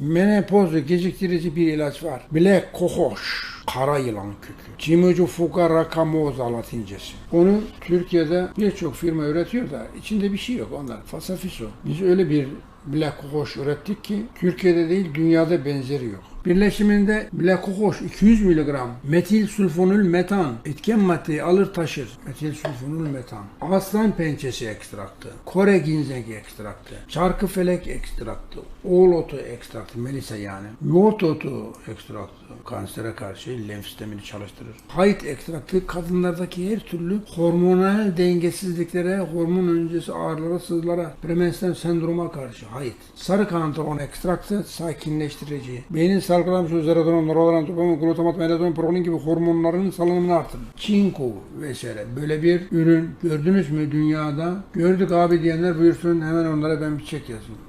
Menopozu geciktirici bir ilaç var. Black kokoş. Kara yılan kökü. Cimucu fuga rakamoza latincesi. Onu Türkiye'de birçok firma üretiyor da içinde bir şey yok onlar. Fasafiso. Biz öyle bir Black kokoş ürettik ki Türkiye'de değil dünyada benzeri yok. Birleşiminde Black kokoş 200 mg metil sulfonül metan etken maddeyi alır taşır. Metil sulfonül metan. Aslan pençesi ekstraktı. Kore ginzengi ekstraktı. Çarkıfelek ekstraktı. Oğul otu ekstraktı. Melisa yani. Yoğurt otu ekstraktı. Kansere karşı lenf sistemini çalıştırır. Hayt ekstraktı kadınlardaki her türlü hormonal dengesizliklere, hormon öncesi ağrılara, sızılara, premenstrüel sendroma karşı hayt. Sarı kantaron ekstraktı sakinleştirici. Beynin salgılamış serotonin, noradrenalin, dopamin, glutamat, melatonin, prolin gibi hormonların salınımını artırır. Çinko vesaire. Böyle bir ürün gördünüz mü dünyada? Gördük abi diyenler buyursun hemen onlara ben bir çek yazayım.